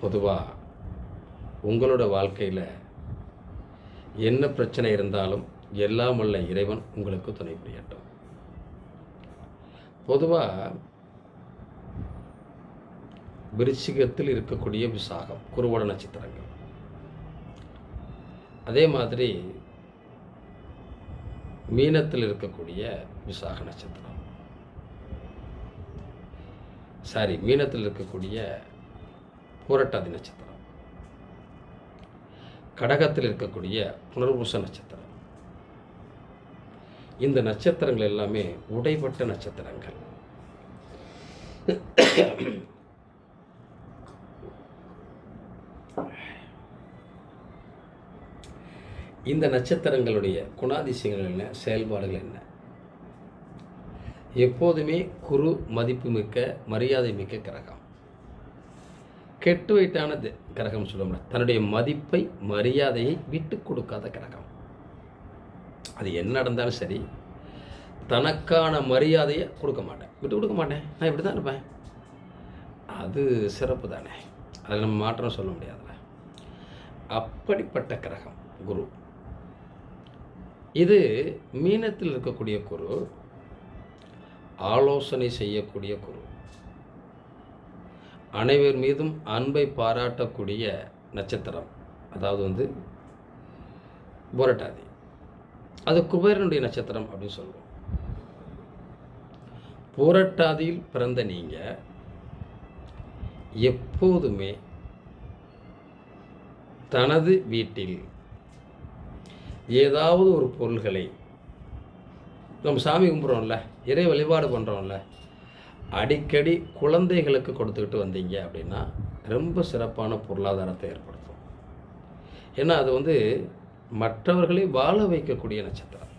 பொதுவாக உங்களோட வாழ்க்கையில் என்ன பிரச்சனை இருந்தாலும் எல்லாம் உள்ள இறைவன் உங்களுக்கு துணை புரியட்டும். பொதுவாக விருச்சிகத்தில் இருக்கக்கூடிய விசாகம் குருவட நட்சத்திரங்கள். அதே மாதிரி மீனத்தில் இருக்கக்கூடிய விசாக நட்சத்திரம். சாரி மீனத்தில் இருக்கக்கூடிய புரட்டாதி நட்சத்திரம். கடகத்தில் இருக்கக்கூடிய புனர்பூச நட்சத்திரம். இந்த நட்சத்திரங்கள் எல்லாமே உடைப்பட்ட நட்சத்திரங்கள். இந்த நட்சத்திரங்களுடைய குணாதிசயங்கள் என்ன? செயல்பாடுகள் என்ன? எப்போதுமே குரு மதிப்புமிக்க மரியாதை மிக்க கிரகம். கெட்டு வைட்டானது கிரகம் சொல்லுவோம்ல தன்னுடைய மதிப்பை மரியாதையை விட்டு கொடுக்காத கிரகம். அது என்ன நடந்தாலும் சரி தனக்கான மரியாதையை கொடுக்க மாட்டேன். விட்டு கொடுக்க மாட்டேன். நான் இப்படி தான் இருப்பேன். அது சிறப்பு தானே. அதில் நம்ம மாற்றம் சொல்ல முடியாதுல்ல அப்படிப்பட்ட கிரகம் குரு. இது மீனத்தில் இருக்கக்கூடிய குரு ஆலோசனை செய்யக்கூடிய குரு. அனைவர் மீதும் அன்பை பாராட்டக்கூடிய நட்சத்திரம். அதாவது வந்து புரட்டாதி. அது குபேரனுடைய நட்சத்திரம் அப்படின்னு சொல்லுவோம். புரட்டாதியில் பிறந்த நீங்கள் எப்போதுமே தனது வீட்டில் ஏதாவது ஒரு பொருள்களை நம்ம சாமி கும்பிட்றோம்ல இறை வழிபாடு பண்ணுறோம்ல அடிக்கடி குழந்தைகளுக்கு கொடுத்துக்கிட்டு வந்தீங்க அப்படின்னா ரொம்ப சிறப்பான பொருளாதாரத்தை ஏற்படுத்தும். ஏன்னா அது வந்து மற்றவர்களை வாழ வைக்கக்கூடிய நட்சத்திரம்.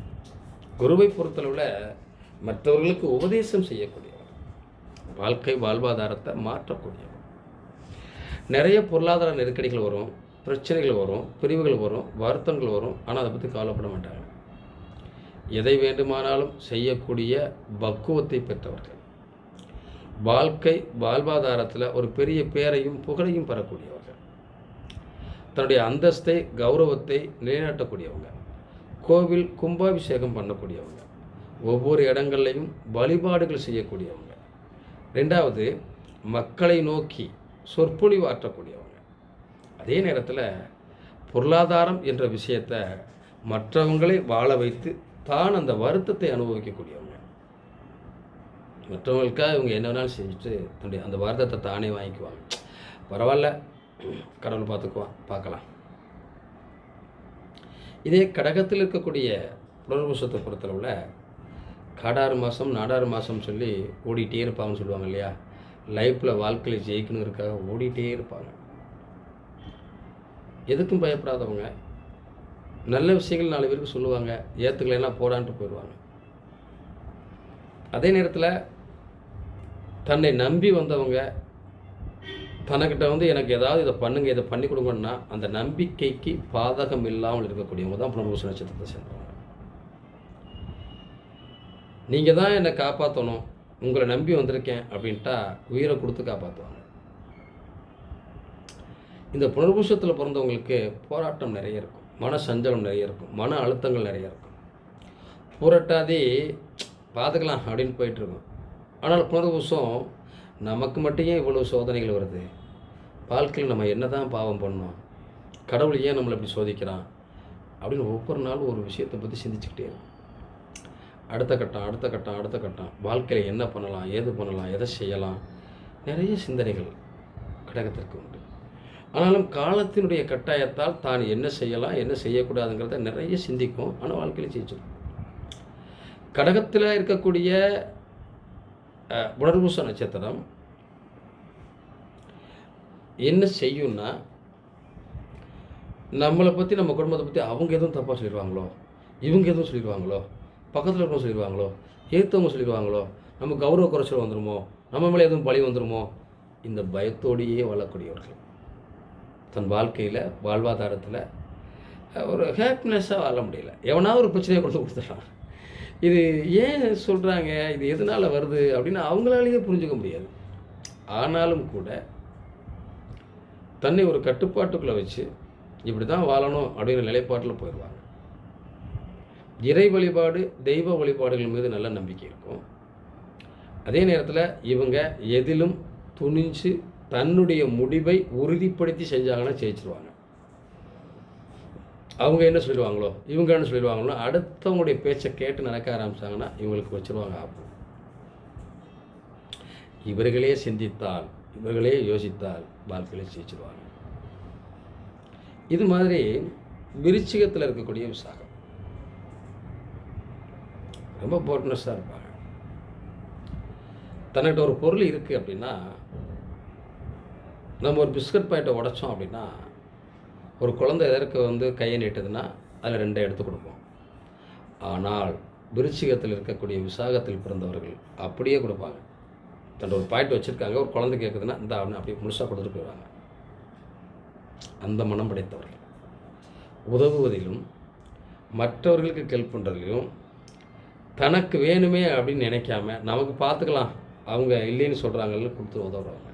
குருவை பொறுத்தளவில் மற்றவர்களுக்கு உபதேசம் செய்யக்கூடியவர். வாழ்க்கை வாழ்வாதாரத்தை மாற்றக்கூடியவர். நிறைய பொருளாதார நெருக்கடிகள் வரும் பிரச்சனைகள் வரும் பிரிவுகள் வரும் வருத்தங்கள் வரும். ஆனால் அதை பற்றி கவலைப்பட மாட்டாங்க. எதை வேண்டுமானாலும் செய்யக்கூடிய பக்குவத்தை பெற்றவர்கள். வாழ்க்கை வாழ்வாதாரத்தில் ஒரு பெரிய பேரையும் புகழையும் பெறக்கூடியவங்க. தன்னுடைய அந்தஸ்தை கௌரவத்தை நிலைநாட்டக்கூடியவங்க. கோவில் கும்பாபிஷேகம் பண்ணக்கூடியவங்க. ஒவ்வொரு இடங்கள்லையும் வழிபாடுகள் செய்யக்கூடியவங்க. ரெண்டாவது மக்களை நோக்கி சொற்பொழிவாற்றக்கூடியவங்க அதே நேரத்தில் பொருளாதாரம் என்ற விஷயத்தை மற்றவங்களை வாழ வைத்து தான் அந்த வருத்தத்தை அனுபவிக்கக்கூடியவங்க. மற்றவங்களுக்காக இவங்க என்ன வேணாலும் செஞ்சுட்டு தன்னுடைய அந்த வருத்தத்தை தானே வாங்கிக்குவாங்க. பரவாயில்ல. கடவுள் பார்த்துக்குவான் பார்க்கலாம். இதே கடகத்தில் இருக்கக்கூடிய புனர்பூசத்தை பொறுத்தளவில் காடாறு மாதம் நாடாறு மாதம் சொல்லி ஓடிட்டே இருப்பாங்கன்னு சொல்லுவாங்க இல்லையா? லைஃப்பில் வாழ்க்கையில் ஜெயிக்கணுங்கிறக்காக ஓடிட்டே இருப்பாங்க. எதுக்கும் பயப்படாதவங்க. நல்ல விஷயங்கள் நாலு பேருக்கு சொல்லுவாங்க. ஏற்றுக்கலைன்னா போடான்ட்டு போயிடுவாங்க. அதே நேரத்தில் தன்னை நம்பி வந்தவங்க தனக்கிட்ட வந்து எனக்கு ஏதாவது இதை பண்ணுங்க இதை பண்ணி கொடுங்கன்னா அந்த நம்பிக்கைக்கு பாதகம் இல்லாமல் இருக்கக்கூடியவங்க தான் புனர்பூச நட்சத்திரத்தை சேர்ந்தவங்க. நீங்கள் தான் என்னை காப்பாற்றணும் உங்களை நம்பி வந்திருக்கேன் அப்படின்ட்டா உயிரை கொடுத்து காப்பாற்றுவாங்க இந்த புனர்பூசத்தில் பிறந்தவங்களுக்கு போராட்டம் நிறைய இருக்கும் மன சஞ்சலம் நிறைய இருக்கும் மன அழுத்தங்கள் நிறைய இருக்கும். புரட்டாதி பார்த்துக்கலாம் அப்படின்னு போயிட்டுருக்கோம் ஆனால் புனர்பூசம் நமக்கு மட்டும் ஏன் இவ்வளோ சோதனைகள் வருது? வாழ்க்கையில் நம்ம என்ன தான் பாவம் பண்ணோம்? கடவுள் ஏன் நம்மளை இப்படி சோதிக்கிறான்? அப்படின்னு ஒவ்வொரு நாளும் ஒரு விஷயத்தை பற்றி சிந்திச்சுக்கிட்டே இருக்கும் அடுத்த கட்டம் அடுத்த கட்டம் அடுத்த கட்டம். வாழ்க்கையில் என்ன பண்ணலாம்? ஏது பண்ணலாம்? எதை செய்யலாம்? நிறைய சிந்தனைகள் கடகத்திற்கு உண்டு. ஆனாலும் காலத்தினுடைய கட்டாயத்தால் தான் என்ன செய்யலாம் என்ன செய்யக்கூடாதுங்கிறத நிறைய சிந்திக்கும். ஆனால் வாழ்க்கையில் ஜெயிச்சிடும் கடகத்தில் இருக்கக்கூடிய புனர்பூச நட்சத்திரம் என்ன செய்யும்னா நம்மளை பற்றி நம்ம குடும்பத்தை பற்றி அவங்க எதுவும் தப்பாக சொல்லிடுவாங்களோ இவங்க எதுவும் சொல்லிடுவாங்களோ பக்கத்தில் இருக்கவங்க சொல்லிடுவாங்களோ ஏற்றவங்க சொல்லிடுவாங்களோ நம்ம கௌரவ குறைச்சல் வந்துருமோ நம்ம மேலே எதுவும் பழி வந்துருமோ இந்த பயத்தோடையே வாழக்கூடியவர்கள். தன் வாழ்க்கையில் வாழ்வாதாரத்தில் ஒரு ஹாப்பினஸ்ஸாக வாழ முடியல. எவனாவது ஒரு பிரச்சனையை கொண்டு கொடுத்துட்றான் இது ஏன் சொல்கிறாங்க இது எதனால் வருது? அப்படின்னு அவங்களாலேயே புரிஞ்சுக்க முடியாது. ஆனாலும் கூட தன்னை ஒரு கட்டுப்பாட்டுக்குள்ளே வச்சு இப்படி தான் வாழணும் அப்படிங்கிற நிலைப்பாட்டில் போயிடுவாங்க. இறை வழிபாடு தெய்வ வழிபாடுகள் மீது நல்ல நம்பிக்கை இருக்கும். அதே நேரத்தில் இவங்க எதிலும் துணிஞ்சு தன்னுடைய முடிவை உறுதிப்படுத்தி செஞ்சாங்கன்னா ஜெயிச்சிருவாங்க. அவங்க என்ன சொல்லிடுவாங்களோ இவங்க என்ன சொல்லிடுவாங்களோ அடுத்தவங்களுடைய பேச்சை கேட்டு நடக்க ஆரம்பிச்சாங்கன்னா இவங்களுக்கு வச்சிருவாங்க ஆப்பு இவர்களே சிந்தித்தால் இவர்களே யோசித்தால் வாழ்க்கையில ஜெயிச்சிருவாங்க. இது மாதிரி விருச்சிகத்தில் இருக்கக்கூடிய விசாகம். ரொம்ப போட்னஸாக இருப்பாங்க. தன்னிட்ட ஒரு பொருள் இருக்குது அப்படின்னா நம்ம ஒரு பிஸ்கட் பாக்கெட்டை உடைச்சோம் அப்படின்னா ஒரு குழந்தை எதற்கு வந்து கையை நீட்டுதுன்னா அதில் ரெண்டை எடுத்து கொடுப்போம். ஆனால் விருச்சிகத்தில் இருக்கக்கூடிய விசாகத்தில் பிறந்தவர்கள் அப்படியே கொடுப்பாங்க. தன்னோட ஒரு பாயிண்ட் வச்சுருக்காங்க. ஒரு குழந்தை கேட்குதுன்னா இந்த அவனை அப்படியே முழுசாக கொடுத்துட்டு போயிடுவாங்க. அந்த மனம் படைத்தவர்கள். உதவுவதிலும் மற்றவர்களுக்கு ஹெல்ப் பண்ணுறதுலையும் தனக்கு வேணுமே அப்படின்னு நினைக்காம நமக்கு பார்த்துக்கலாம் அவங்க இல்லைன்னு சொல்கிறாங்கன்னு கொடுத்து உதவுறாங்க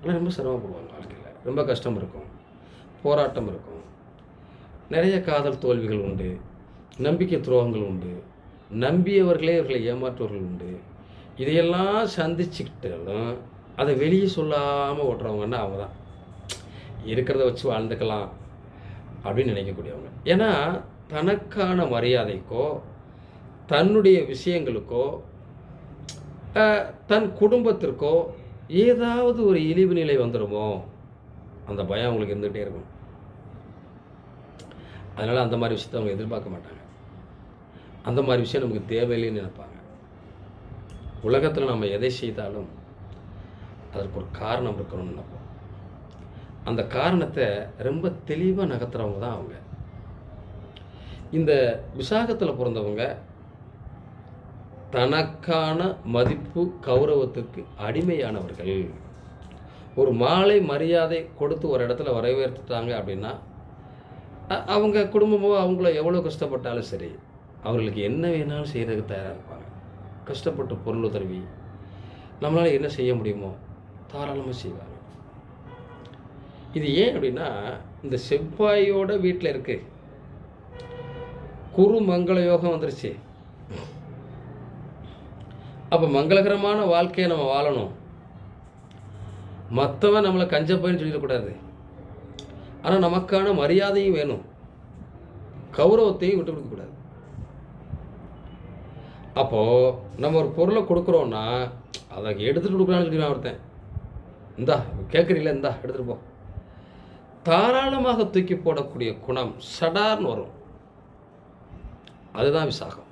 ஆனால் ரொம்ப சிரமப்படுவாங்க வாழ்க்கையில். ரொம்ப கஷ்டம் இருக்கும். போராட்டம் இருக்கும். நிறைய காதல் தோல்விகள் உண்டு. நம்பிக்கை துரோகங்கள் உண்டு. நம்பியவர்களே இவர்களை ஏமாற்றுவர்கள் உண்டு. இதையெல்லாம் சந்திச்சுக்கிட்டாலும் அதை வெளியே சொல்லாமல் ஓட்டுறவங்கன்னா அவங்க தான் இருக்கிறத வச்சு வாழ்ந்துக்கலாம் அப்படின்னு நினைக்கக்கூடியவங்க. ஏன்னா தனக்கான மரியாதைக்கோ தன்னுடைய விஷயங்களுக்கோ தன் குடும்பத்திற்கோ ஏதாவது ஒரு இழிவு நிலை வந்துடுமோ அந்த பயம் அவங்களுக்கு இருந்துகிட்டே இருக்கும். அதனால் அந்த மாதிரி விஷயத்தை அவங்க எதிர்பார்க்க மாட்டாங்க. அந்த மாதிரி விஷயம் நமக்கு தேவையில்லைன்னு நினைப்பாங்க. உலகத்தில் நம்ம எதை செய்தாலும் அதற்கு ஒரு காரணம் இருக்கணும்னு நினைப்போம். அந்த காரணத்தை ரொம்ப தெளிவாக நகர்த்துறவங்க தான் அவங்க. இந்த விசாகத்தில் பிறந்தவங்க தனக்கான மதிப்பு கௌரவத்துக்கு அடிமையானவர்கள். ஒரு மாலை மரியாதை கொடுத்து ஒரு இடத்துல வரவேற்றுட்டாங்க அப்படின்னா அவங்க குடும்பமோ அவங்கள எவ்வளோ கஷ்டப்பட்டாலும் சரி அவர்களுக்கு என்ன வேணாலும் செய்கிறதுக்கு தயாராக இருப்பாங்க. கஷ்டப்பட்டு பொருள் உதவி நம்மளால் என்ன செய்ய முடியுமோ தாராளமாக செய்வாங்க. இது ஏன் அப்படின்னா இந்த செவ்வாயோட வீட்டில் இருக்கு. குரு மங்கள யோகம் வந்துருச்சு. அப்போ மங்களகரமான வாழ்க்கையை நம்ம வாழணும். மற்றவன் நம்மளை கஞ்சப்பைன்னு சொல்லிடக்கூடாது. ஆனால் நமக்கான மரியாதையும் வேணும். கௌரவத்தையும் விட்டு கொடுக்கக்கூடாது அப்போது நம்ம ஒரு பொருளை கொடுக்குறோன்னா அதை எடுத்துகிட்டு கொடுக்கலான்னு சொல்லி ஒருத்தன். இந்தா கேட்குறீங்களா இந்தா எடுத்துகிட்டு போ. தாராளமாக தூக்கி போடக்கூடிய குணம் சடார்னு வரும். அதுதான் விசாகம்.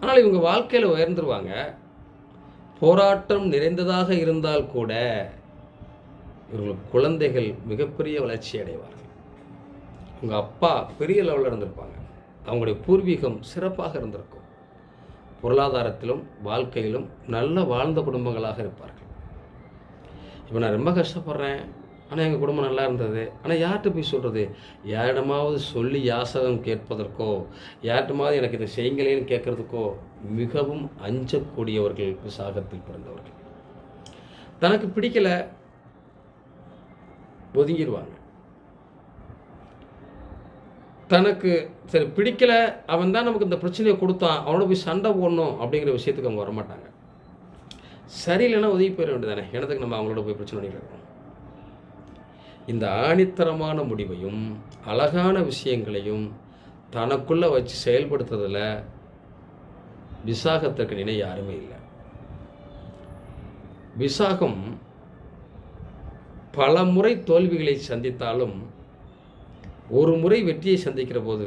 ஆனால் இவங்க வாழ்க்கையில் உயர்ந்துருவாங்க. போராட்டம் நிறைந்ததாக இருந்தால் கூட இவர்கள் குழந்தைகள் மிகப்பெரிய வளர்ச்சி அடைவார்கள். உங்கள் அப்பா பெரிய லெவலில் இருந்திருப்பாங்க. அவங்களுடைய பூர்வீகம் சிறப்பாக இருந்திருக்கும். பொருளாதாரத்திலும் வாழ்க்கையிலும் நல்ல வாழ்ந்த குடும்பங்களாக இருப்பார்கள். இப்போ நான் ரொம்ப கஷ்டப்படுறேன். ஆனால் எங்கள் குடும்பம் நல்லா இருந்தது. ஆனால் யார்கிட்ட போய் சொல்கிறது யாரிடமாவது சொல்லி யாசகம் கேட்பதற்கோ யார்கிட்டமாவது எனக்கு இதை செய்யுங்களேன்னு கேட்கறதுக்கோ மிகவும் அஞ்சக்கூடியவர்கள் விசாகத்தில் பிறந்தவர்கள். தனக்கு பிடிக்கல. ஒதுங்கிடுவாங்க தனக்கு சரி பிடிக்கல அவன் தான் நமக்கு இந்த பிரச்சனையை கொடுத்தான் அவனோட போய் சண்டை போடணும் அப்படிங்கிற விஷயத்துக்கு அவங்க வரமாட்டாங்க. சரியில்லைன்னா உதவி போயிட வேண்டியதானே எனத்துக்கு நம்ம அவங்களோட போய் பிரச்சனை இருக்கோம்? இந்த ஆணித்தரமான முடிவையும் அழகான விஷயங்களையும் தனக்குள்ளே வச்சு செயல்படுத்துறதில் விசாகத்திற்கு நினை யாருமே இல்லை. விசாகம் பல முறை தோல்விகளை சந்தித்தாலும் ஒரு முறை வெற்றியை சந்திக்கிற போது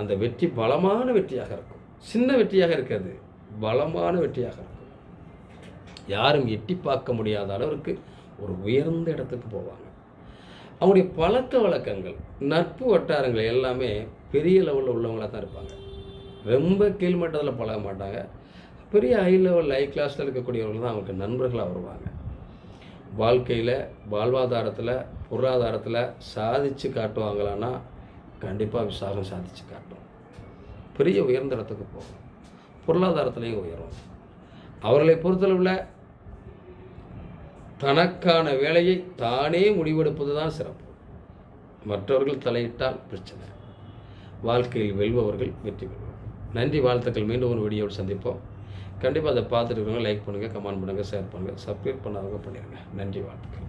அந்த வெற்றி பலமான வெற்றியாக இருக்கும். சின்ன வெற்றியாக இருக்காது. பலமான வெற்றியாக இருக்கும். யாரும் எட்டி பார்க்க முடியாத அளவிற்கு ஒரு உயர்ந்த இடத்துக்கு போவாங்க. அவங்களுடைய பழக்க வழக்கங்கள் நட்பு வட்டாரங்கள் எல்லாமே பெரிய லெவலில் உள்ளவங்களாக தான் இருப்பாங்க. ரொம்ப கீழ்மட்டத்தில் பழக மாட்டாங்க. பெரிய ஹை லெவல் ஹை கிளாஸில் இருக்கக்கூடியவர்கள் தான் அவங்களுக்கு நண்பர்களாக வருவாங்க. வாழ்க்கையில் வாழ்வாதாரத்தில் பொருளாதாரத்தில் சாதித்து காட்டுவாங்களான்னா கண்டிப்பாக விசாகம் சாதித்து காட்டும். பெரிய உயர்ந்த இடத்துக்கு போகும். பொருளாதாரத்துலேயும் உயரும். அவர்களை பொறுத்தளவில் தனக்கான வேலையை தானே முடிவெடுப்பது தான் சிறப்பு. மற்றவர்கள் தலையிட்டால் பிரச்சனை. வாழ்க்கையில் வெல்பவர்கள் வெற்றி பெறுவார். நன்றி வாழ்த்துக்கள். மீண்டும் ஒரு வீடியோவில் சந்திப்போம். கண்டிப்பாக அதை பார்த்துட்டு இருக்கவங்க லைக் பண்ணுங்கள் கமெண்ட் பண்ணுங்கள் ஷேர் பண்ணுங்கள் சப்ஸ்கிரைப் பண்ணாதவங்க பண்ணிடுங்க. நன்றி வாழ்த்துக்கள்